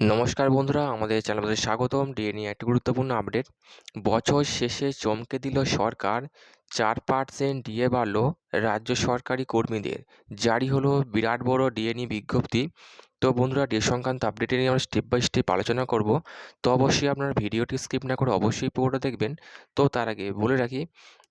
নমস্কার বন্ধুরা, আমাদের চ্যানেলে স্বাগতম। ডিএ নিয়ে একটি গুরুত্বপূর্ণ আপডেট। বছর শেষে চমকে দিল সরকার। চার পার্সেন্ট ডিএ বাড়ল রাজ্য সরকারি কর্মীদের। জারি হলো বিরাট বড় ডিএ নিয়ে বিজ্ঞপ্তি। তো বন্ধুরা ডিএ সংক্রান্ত আপডেটে নিয়ে আমরা স্টেপ বাই স্টেপ আলোচনা করব। তো অবশ্যই আপনার ভিডিওটি স্কিপ না করে অবশ্যই পুরোটা দেখবেন। তো তার আগে বলে রাখি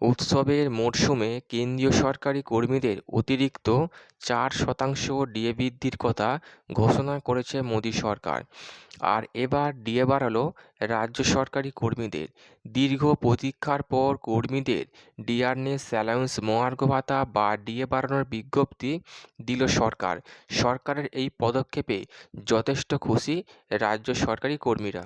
উৎসবের মরশুমে কেন্দ্রীয় সরকারি কর্মীদের অতিরিক্ত চার শতাংশ ডিএ বৃদ্ধির কথা ঘোষণা করেছে মোদী সরকার। আর এবার ডিএ বাড়ালো রাজ্য সরকারি কর্মীদের। দীর্ঘ প্রতীক্ষার পর কর্মীদের ডিআরনেস অ্যালাউন্স মহার্ঘ ভাতা বা ডিএ বাড়ানোর বিজ্ঞপ্তি দিল সরকার। সরকারের এই পদক্ষেপে যথেষ্ট খুশি রাজ্য সরকারি কর্মীরা।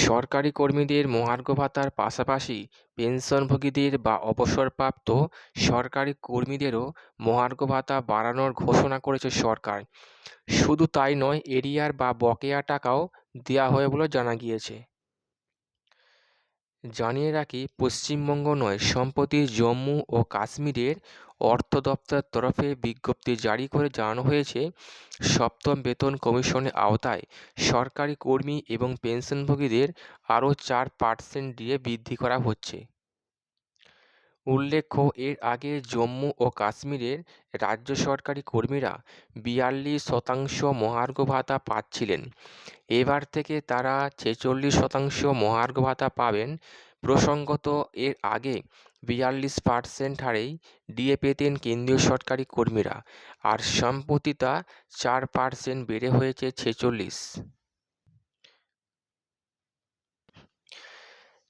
সরকারি কর্মীদের মহার্ঘ ভাতার পাশাপাশি পেনশনভোগীদের বা অবসরপ্রাপ্ত সরকারি কর্মীদেরও মহার্ঘ ভাতা বাড়ানোর ঘোষণা করেছে সরকার। শুধু তাই নয়, এরিয়ার বা বকেয়া টাকাও দেওয়া হবে বলে জানা গিয়েছে। জানিয়ে রাখি, পশ্চিমবঙ্গ নয়, সম্প্রতি জম্মু ও কাশ্মীরের অর্থ দপ্তরের তরফে বিজ্ঞপ্তি জারি করে জানানো হয়েছে, সপ্তম বেতন কমিশনের আওতায় সরকারি কর্মী এবং পেনশনভোগীদের আরও চার পার্সেন্ট দিয়ে বৃদ্ধি করা হচ্ছে। উল্লেখ্য, এর আগে জম্মু ও কাশ্মীরের রাজ্য সরকারি কর্মীরা বিয়াল্লিশ শতাংশ মহার্ঘ ভাতা পাচ্ছিলেন। এবার থেকে তারা ছেচল্লিশ শতাংশ মহার্ঘ ভাতা পাবেন। প্রসঙ্গত, এর আগে বিয়াল্লিশ পার্সেন্ট হারেই ডিএ পেতেন কেন্দ্রীয় সরকারি কর্মীরা। আর সম্প্রতি তা চার পার্সেন্ট বেড়ে হয়েছে ছেচল্লিশ।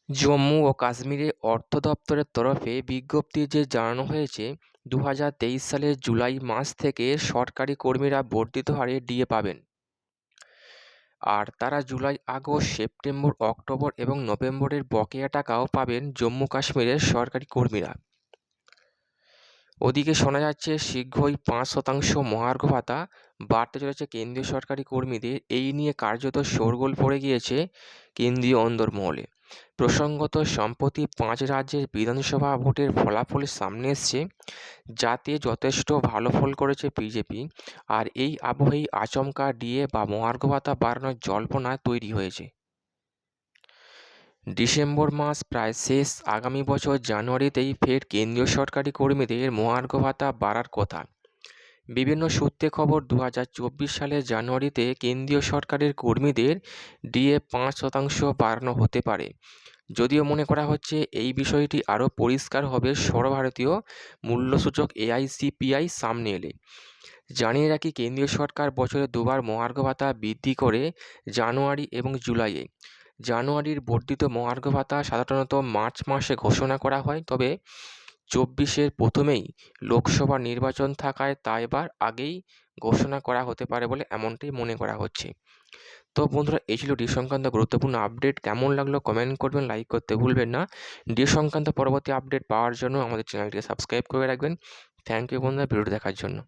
জম্মু ও কাশ্মীরে অর্থ দপ্তরের তরফে বিজ্ঞপ্তিতে জানানো হয়েছে দু হাজার তেইশ সালের জুলাই মাস থেকে সরকারি কর্মীরা বর্ধিত হারে ডিএ পাবেন। আর তারা জুলাই, আগস্ট, সেপ্টেম্বর, অক্টোবর এবং নভেম্বরের বকেয়া টাকাও পাবেন জম্মু কাশ্মীরের সরকারি কর্মীরা। ওদিকে শোনা যাচ্ছে, শীঘ্রই পাঁচ শতাংশ মহার্ঘ ভাতা বাড়তে চলেছে কেন্দ্রীয় সরকারি কর্মীদের। এই নিয়ে কার্যত শোরগোল পড়ে গিয়েছে কেন্দ্রীয় অন্দরমহলে। প্রসঙ্গত সম্প্রতি পাঁচ রাজ্যের বিধানসভা ভোটের ফলাফল সামনে এসছে, যাতে যথেষ্ট ভালো ফল করেছে বিজেপি। আর এই আবহেই আচমকা ডিএ বা মহার্ঘ ভাতা বাড়ানোর জল্পনা তৈরি হয়েছে। ডিসেম্বর মাস প্রায় শেষ। আগামী বছর জানুয়ারিতেই ফের কেন্দ্রীয় সরকারি কর্মীদের মহার্ঘ ভাতা বাড়ার কথা। বিভিন্ন সূত্রে খবর দু হাজার চব্বিশ সালের জানুয়ারিতে কেন্দ্রীয় সরকারের কর্মীদের ডিএ পাঁচ শতাংশ বাড়ানো হতে পারে। যদিও মনে করা হচ্ছে এই বিষয়টি আরও পরিষ্কার হবে, সর্বভারতীয় মূল্যসূচক এআইসিপিআই সামনে এলে। জানিয়ে রাখি, কেন্দ্রীয় সরকার বছরে দুবার মহার্ঘ ভাতা বৃদ্ধি করে জানুয়ারি এবং জুলাইয়ে। জানুয়ারির বর্ধিত মহার্ঘ ভাতা সাধারণত মার্চ মাসে ঘোষণা করা হয়, তবে চব্বিশের প্রথমেই লোকসভা নির্বাচন থাকায় তা এবার আগেই ঘোষণা করা হতে পারে বলে এমনটাই মনে করা হচ্ছে। তো বন্ধুরা, এই ছিল ডি সংক্রান্ত গুরুত্বপূর্ণ আপডেট। কেমন লাগল কমেন্ট করবেন, লাইক করতে ভুলবেন না। ডি সংক্রান্ত পরবর্তী আপডেট পাওয়ার জন্য আমাদের চ্যানেলটিকে সাবস্ক্রাইব করে রাখবেন। থ্যাংক ইউ বন্ধুরা ভিডিও দেখার জন্য।